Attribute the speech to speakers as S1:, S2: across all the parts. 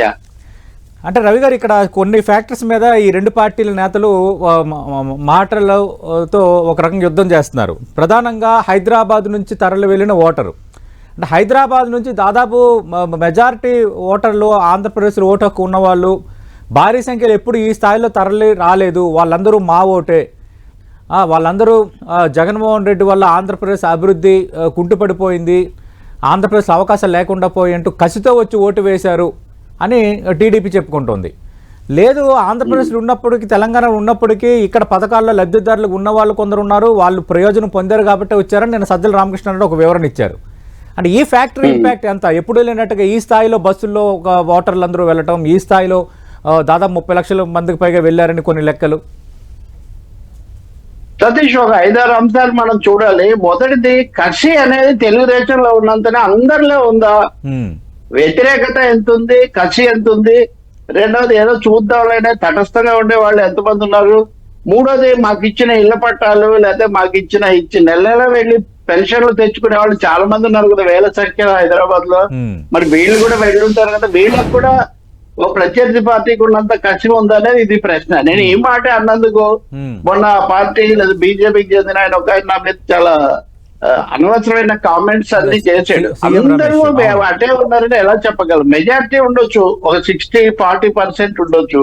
S1: Yeah.
S2: అంటే రవి గారు ఇక్కడ కొన్ని ఫ్యాక్టర్స్ మీద ఈ రెండు పార్టీల నేతలు మాటలతో ఒక రకంగా యుద్ధం చేస్తున్నారు. ప్రధానంగా హైదరాబాద్ నుంచి తరలి వెళ్ళిన ఓటరు. అంటే హైదరాబాద్ నుంచి దాదాపు మెజారిటీ ఓటర్లు ఆంధ్రప్రదేశ్లో ఓటు హక్కు ఉన్నవాళ్ళు భారీ సంఖ్యలో ఎప్పుడు ఈ స్థాయిలో తరలి రాలేదు. వాళ్ళందరూ మా ఓటే. వాళ్ళందరూ జగన్మోహన్ రెడ్డి వల్ల ఆంధ్రప్రదేశ్ అభివృద్ధి కుంటుపడిపోయింది. ఆంధ్రప్రదేశ్ అవకాశాలు లేకుండా పోయి అంటూ కసితో వచ్చి ఓటు వేశారు. అని టీడీపీ చెప్పుకుంటోంది. లేదు ఆంధ్రప్రదేశ్లో ఉన్నప్పటికీ తెలంగాణలో ఉన్నప్పటికీ ఇక్కడ పథకాల్లో లబ్ధిదారులు ఉన్న వాళ్ళు కొందరు ఉన్నారు వాళ్ళు ప్రయోజనం పొందారు కాబట్టి వచ్చారని నేను సజ్జల రామకృష్ణ ఒక వివరణ ఇచ్చారు. అంటే ఈ ఫ్యాక్టరీ ఇంపాక్ట్ ఎంత? ఎప్పుడు వెళ్ళినట్టుగా ఈ స్థాయిలో బస్సుల్లో ఒక ఓటర్లు అందరూ వెళ్ళటం ఈ స్థాయిలో దాదాపు ముప్పై లక్షల మందికి పైగా వెళ్ళారని కొన్ని లెక్కలు.
S1: సతీష్ ఒక ఐదారు అంశాలు మనం చూడాలి. మొదటిది కసి అనేది తెలుగుదేశంలో ఉన్నంతనే అందరిలో ఉందా? వ్యతిరేకత ఎంత ఉంది కసి ఎంత ఉంది రెండోది ఏదో చూద్దాంలేనే తటస్థంగా ఉండే వాళ్ళు ఎంతమంది ఉన్నారు? మూడోది మాకు ఇచ్చిన ఇళ్ళ పట్టాలు లేకపోతే మాకు ఇచ్చిన ఇచ్చి నెల నెల వెళ్ళి పెన్షన్లు తెచ్చుకునే వాళ్ళు చాలా మంది ఉన్నారు కదా వేల సంఖ్యలో
S2: హైదరాబాద్లో
S1: మరి వీళ్ళు కూడా వెళ్ళి ఉంటారు కదా వీళ్ళకి కూడా ఓ ప్రత్యర్థి పార్టీకి ఉన్నంత కసి ఉందా అనేది ఇది ప్రశ్న. నేను ఈ మాట అన్నందుకు. మొన్న పార్టీ లేదా బీజేపీకి చెందిన ఆయన ఒక ఆయన నా మీద చాలా అనవసరమైన కామెంట్స్ అన్ని చేసాడు.
S2: సీఎం
S1: అందరూ. అటే ఉన్నారని ఎలా చెప్పగలం? మెజారిటీ ఉండొచ్చు. ఒక సిక్స్టీ ఫార్టీ పర్సెంట్ ఉండొచ్చు.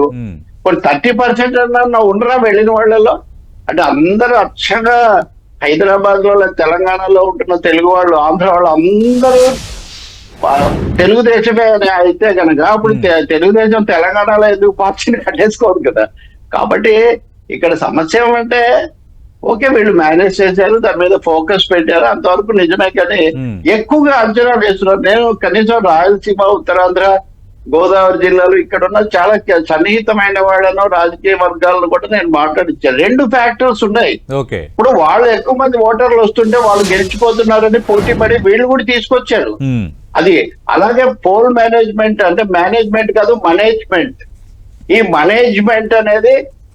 S1: కొన్ని థర్టీ పర్సెంట్ అన్నా ఉండరా వెళ్ళిన వాళ్ళలో? అంటే అందరూ అచ్చంగా హైదరాబాద్లో తెలంగాణలో ఉంటున్న తెలుగు వాళ్ళు ఆంధ్ర వాళ్ళు అందరూ తెలుగుదేశమే అని అయితే కనుక అప్పుడు తెలుగుదేశం తెలంగాణలో ఎందుకు పార్టీని కట్టేసుకోదు కదా? కాబట్టి ఇక్కడ సమస్య ఏమంటే ఓకే వీళ్ళు మేనేజ్ చేశారు దాని మీద ఫోకస్ పెట్టారు. అంతవరకు నిజమే కానీ. ఎక్కువగా అంచనా వేస్తున్నారు. నేను కనీసం రాయలసీమ ఉత్తరాంధ్ర గోదావరి జిల్లాలు ఇక్కడ ఉన్న చాలా సన్నిహితమైన వాళ్ళను రాజకీయ వర్గాలను కూడా నేను మాట్లాడించాను. రెండు ఫ్యాక్టర్స్ ఉన్నాయి. ఇప్పుడు వాళ్ళు ఎక్కువ మంది ఓటర్లు వస్తుంటే వాళ్ళు గెలిచిపోతున్నారని పోటీ పడి వీళ్ళు కూడా తీసుకొచ్చారు. అది అలాగే పోల్ మేనేజ్మెంట్ అంటే మేనేజ్మెంట్ కాదు మేనేజ్మెంట్. ఈ మేనేజ్మెంట్ అనేది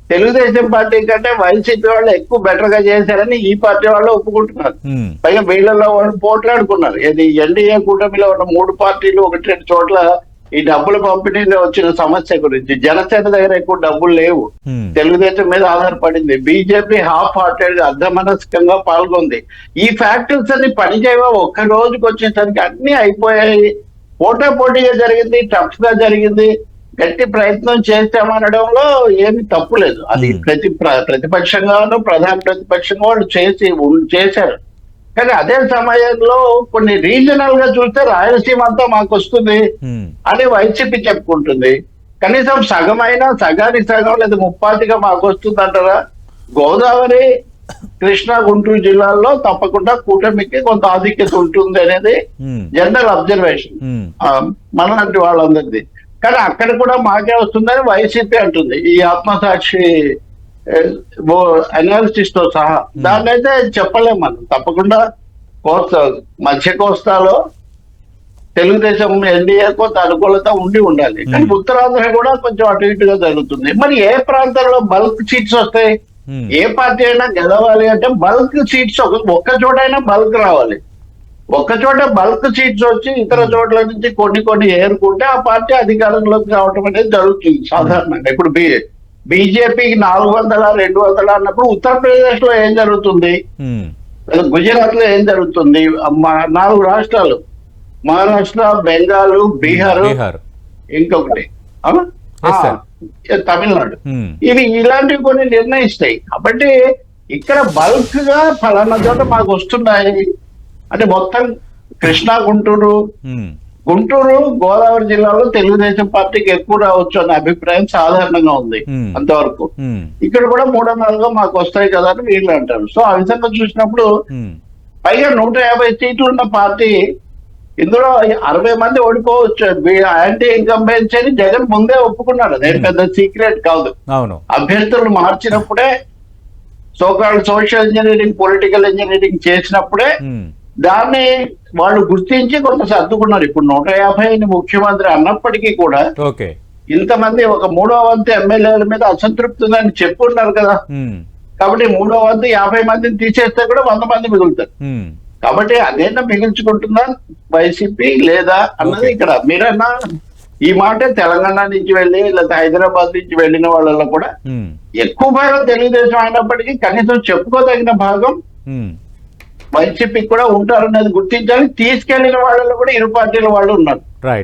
S1: తెలుగుదేశం పార్టీ కంటే వైసీపీ వాళ్ళు ఎక్కువ బెటర్గా చేశారని ఈ పార్టీ వాళ్ళు ఒప్పుకుంటున్నారు.
S2: ఉమ్,
S1: పైగా వీళ్ళలో వాళ్ళు పోట్లాడుకున్నారు. ఇది ఎన్డీఏ కూటమిలో ఉన్న మూడు పార్టీలు ఒకటి రెండు చోట్ల ఈ డబ్బుల పంపిణీలో వచ్చిన సమస్య గురించి జనసేన దగ్గర ఎక్కువ డబ్బులు లేవు.
S2: ఉమ్,
S1: తెలుగుదేశం మీద ఆధారపడింది. బీజేపీ హాఫ్ హార్టెడ్ అర్ధమనస్కంగా పాల్గొంది. ఈ ఫ్యాక్టర్స్ అన్ని పనిచేయవా? ఒక్క రోజుకి వచ్చేసరికి అన్ని అయిపోయాయి. పోటా పోటీగా జరిగింది టఫ్గా జరిగింది. గట్టి ప్రయత్నం చేస్తామనడంలో ఏమి తప్పు లేదు. అది. ప్రతి ప్ర- ప్రతిపక్షంగాను ప్రధాన ప్రతిపక్షంగా వాళ్ళు చేసి చేశారు. కానీ అదే సమయంలో కొన్ని రీజనల్గా చూస్తే రాయలసీమ అంతా మాకు వస్తుంది అని వైసీపీ చెప్పుకుంటుంది. కనీసం సగమైనా సగానికి సగం లేదా ముప్పాతిగా మాకు వస్తుంది అంటారా? గోదావరి కృష్ణా గుంటూరు జిల్లాల్లో తప్పకుండా కూటమికి కొంత ఆధిక్యత ఉంటుంది అనేది జనరల్ అబ్జర్వేషన్. మనలాంటి వాళ్ళందరిది. కానీ అక్కడ కూడా మాకే వస్తుందని వైసీపీ అంటుంది. ఈ ఆత్మసాక్షి అనాలిసిస్తో సహా. దాన్ని అయితే చెప్పలేం మనం. తప్పకుండా కోస్తా మధ్య కోస్తాలో తెలుగుదేశం ఎన్డీఏ కొంత అనుకూలత ఉండి ఉండాలి. కానీ ఉత్తరాంధ్ర కూడా కొంచెం అటు ఇటుగా జరుగుతుంది. మరి ఏ ప్రాంతంలో బల్క్ సీట్స్ వస్తాయి? ఏ పార్టీ అయినా గెలవాలి అంటే బల్క్ సీట్స్ ఒక ఒక్క చోటైనా బల్క్ రావాలి. ఒక్క చోట బల్క్ సీట్స్ వచ్చి ఇతర చోట్ల నుంచి కొన్ని కొన్ని ఏరుకుంటే ఆ పార్టీ అధికారంలోకి రావడం అనేది జరుగుతుంది సాధారణంగా. ఇప్పుడు బి బీజేపీకి నాలుగు వందల రెండు వందల అన్నప్పుడు ఉత్తరప్రదేశ్లో ఏం జరుగుతుంది? లేదా గుజరాత్లో ఏం జరుగుతుంది? నాలుగు రాష్ట్రాలు. మహారాష్ట్ర బెంగాల్ బీహార్
S2: బీహార్.
S1: ఇంకొకటి. తమిళనాడు. ఇవి ఇలాంటివి కొన్ని నిర్ణయిస్తాయి. కాబట్టి ఇక్కడ బల్క్గా ఫలానా చోట మాకు వస్తున్నాయి. అంటే మొత్తం కృష్ణా గుంటూరు. గుంటూరు గోదావరి జిల్లాలో తెలుగుదేశం పార్టీకి ఎక్కువ రావచ్చు అనే అభిప్రాయం సాధారణంగా ఉంది. అంతవరకు. ఇక్కడ కూడా మూడు వందలుగా మాకు వస్తాయి కదా అని వీళ్ళు అంటారు. సో ఆ విధంగా చూసినప్పుడు పైగా నూట యాభై సీట్లు ఉన్న పార్టీ ఇందులో అరవై మంది ఓడిపోవచ్చు. యాంటీ ఇన్కంబెన్సీ అని జగన్ ముందే ఒప్పుకున్నాడు. అదేం పెద్ద సీక్రెట్ కాదు. అభ్యర్థులు మార్చినప్పుడే so called social engineering political engineering చేసినప్పుడే దాన్ని వాళ్ళు గుర్తించి కొంత సర్దుకున్నారు. ఇప్పుడు నూట యాభై ముఖ్యమంత్రి అన్నప్పటికీ కూడా ఇంతమంది ఒక మూడో వంతు ఎమ్మెల్యేల మీద అసంతృప్తి ఉందని చెప్పున్నారు కదా. కాబట్టి మూడో వంతు యాభై మందిని తీసేస్తే కూడా వంద మంది మిగులుతారు. కాబట్టి అదేనా మిగిల్చుకుంటుందా వైసీపీ లేదా అన్నది. ఇక్కడ మీరన్నా ఈ మాట తెలంగాణ నుంచి వెళ్ళి లేకపోతే హైదరాబాద్ నుంచి వెళ్ళిన వాళ్ళలో కూడా ఎక్కువ భాగం తెలుగుదేశం అయినప్పటికీ కనీసం చెప్పుకోదగిన భాగం
S2: వైసీపీ
S1: కూడా కూడా ఉంటారనేది గుర్తించాలి. తీసుకెళ్ళిన వాళ్ళలో కూడా ఇరు పార్టీల వాళ్ళు ఉన్నారు.